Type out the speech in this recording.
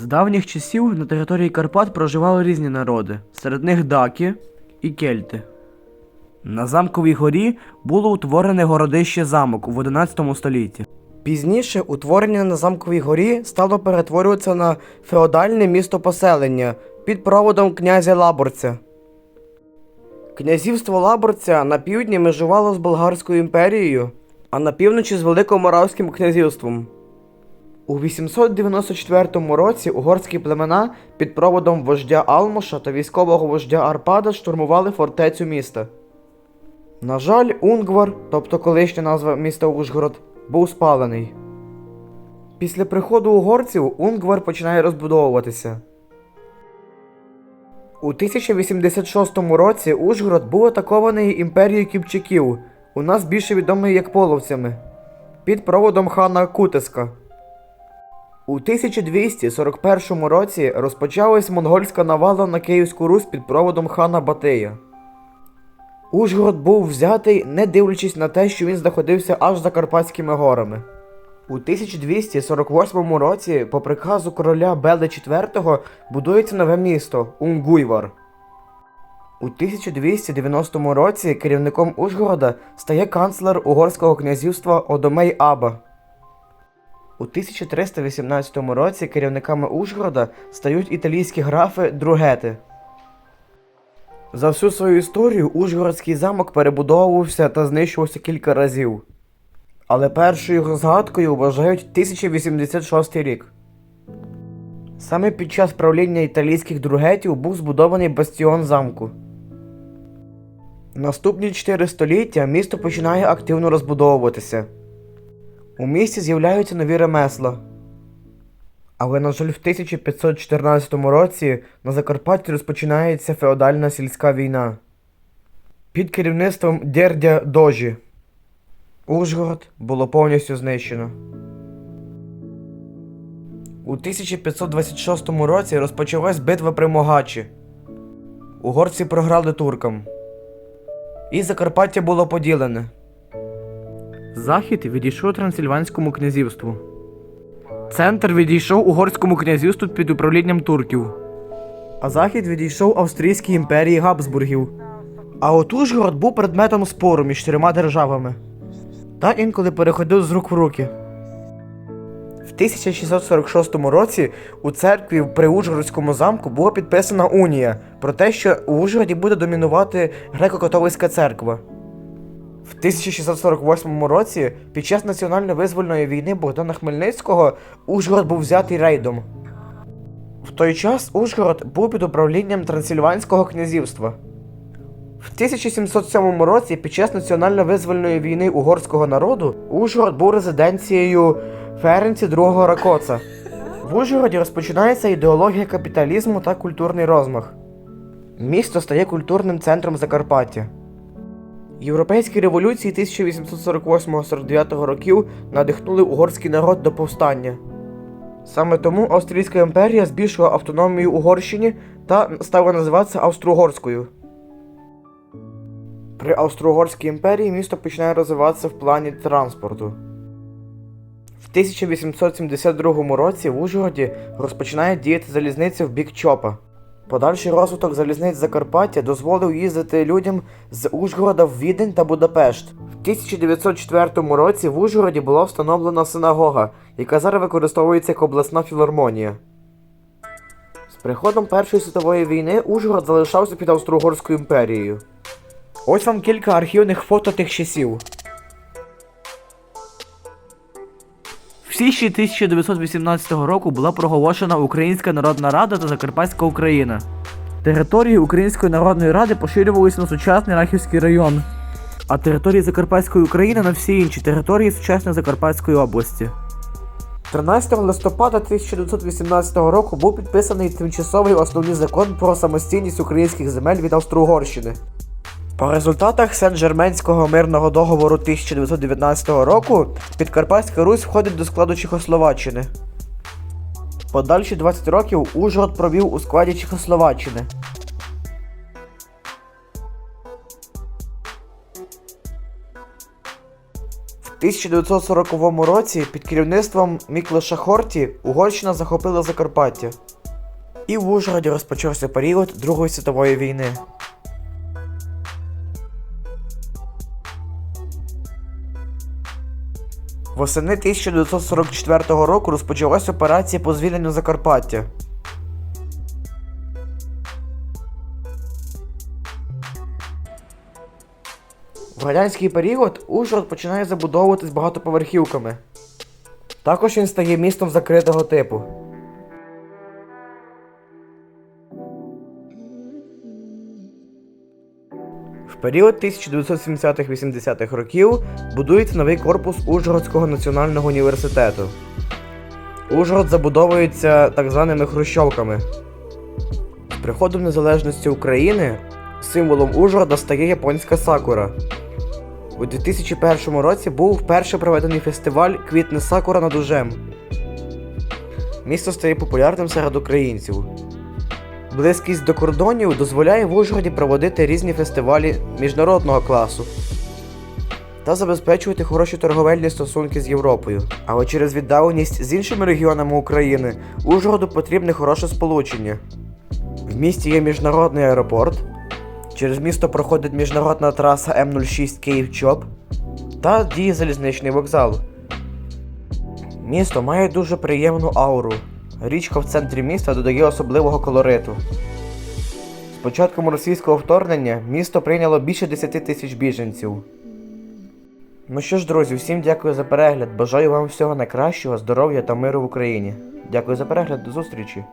З давніх часів на території Карпат проживали різні народи, серед них даки і кельти. На замковій горі було утворене городище замок в 11 столітті. Пізніше утворення на замковій горі стало перетворюватися на феодальне місто поселення під проводом князя Лаборця. Князівство Лаборця на півдні межувало з Болгарською імперією, а на півночі з Великоморавським князівством. У 894 році угорські племена під проводом вождя Алмоша та військового вождя Арпада штурмували фортецю міста. На жаль, Унгвар, тобто колишня назва міста Ужгород, був спалений. Після приходу угорців Унгвар починає розбудовуватися. У 1086 році Ужгород був атакований імперією кіпчаків, у нас більше відомий як половцями, під проводом хана Кутиска. У 1241 році розпочалась монгольська навала на Київську Русь під проводом хана Батия. Ужгород був взятий, не дивлячись на те, що він знаходився аж за Карпатськими горами. У 1248 році, по приказу короля Бели IV, будується нове місто Унгуйвар. У 1290 році керівником Ужгорода стає канцлер Угорського князівства Одомей Аба. У 1318 році керівниками Ужгорода стають італійські графи Другети. За всю свою історію Ужгородський замок перебудовувався та знищувався кілька разів. Але першою його згадкою вважають 1086 рік. Саме під час правління італійських другетів був збудований бастіон замку. Наступні 4 століття місто починає активно розбудовуватися. У місті з'являються нові ремесла. Але, на жаль, в 1514 році на Закарпатті розпочинається феодальна сільська війна під керівництвом Дєрдя Дожі. Ужгород було повністю знищено. У 1526 році розпочалась битва при Могачі. Угорці програли туркам. І Закарпаття було поділене. Захід відійшов Трансильванському князівству. Центр відійшов угорському князівству під управлінням турків. А захід відійшов Австрійській імперії Габсбургів. А от Ужгород був предметом спору між чотирма державами. Та інколи переходив з рук в руки. В 1646 році у церкві при Ужгородському замку була підписана унія про те, що у Ужгороді буде домінувати греко-католицька церква. В 1648 році під час національно-визвольної війни Богдана Хмельницького Ужгород був взятий рейдом. В той час Ужгород був під управлінням Трансильванського князівства. В 1707 році під час національно-визвольної війни угорського народу Ужгород був резиденцією Ференці II Ракоца. В Ужгороді розпочинається ідеологія капіталізму та культурний розмах. Місто стає культурним центром Закарпаття. Європейські революції 1848-49 років надихнули угорський народ до повстання. Саме тому Австрійська імперія збільшила автономію Угорщині та стала називатися Австро-Угорською. При Австро-Угорській імперії місто починає розвиватися в плані транспорту. В 1872 році в Ужгороді розпочинає діяти залізниця в бік Чопа. Подальший розвиток залізниць Закарпаття дозволив їздити людям з Ужгорода в Відень та Будапешт. В 1904 році в Ужгороді була встановлена синагога, яка зараз використовується як обласна філармонія. З приходом Першої світової війни Ужгород залишався під Австро-Угорською імперією. Ось вам кілька архівних фото тих часів. Січні 1918 року була проголошена Українська Народна Рада та Закарпатська Україна. Території Української Народної Ради поширювалися на сучасний Рахівський район, а території Закарпатської України на всі інші території сучасної Закарпатської області. 13 листопада 1918 року був підписаний тимчасовий основний закон про самостійність українських земель від Австро-Угорщини. По результатах Сен-Жерменського мирного договору 1919 року Підкарпатська Русь входить до складу Чехословаччини. Подальші 20 років Ужгород провів у складі Чехословаччини. В 1940 році під керівництвом Міклеша Хорті Угорщина захопила Закарпаття. І в Ужгороді розпочався період Другої світової війни. Восени 1944 року розпочалась операція по звільненню Закарпаття. В радянський період Ужгород починає забудовуватись багатоповерхівками. Також він стає містом закритого типу. Період 1970-80-х років будується новий корпус Ужгородського національного університету. Ужгород забудовується так званими хрущовками. З приходом незалежності України символом Ужгорода стає японська сакура. У 2001 році був вперше проведений фестиваль Квітне Сакура над Ужем. Місто стає популярним серед українців. Близькість до кордонів дозволяє в Ужгороді проводити різні фестивалі міжнародного класу та забезпечувати хороші торговельні стосунки з Європою. Але через віддаленість з іншими регіонами України Ужгороду потрібне хороше сполучення. В місті є міжнародний аеропорт, через місто проходить міжнародна траса М06 Київ-Чоп та діє залізничний вокзал. Місто має дуже приємну ауру. Річка в центрі міста додає особливого колориту. З початком російського вторгнення місто прийняло більше 10 тисяч біженців. Ну що ж, друзі, всім дякую за перегляд. Бажаю вам всього найкращого, здоров'я та миру в Україні. Дякую за перегляд, до зустрічі!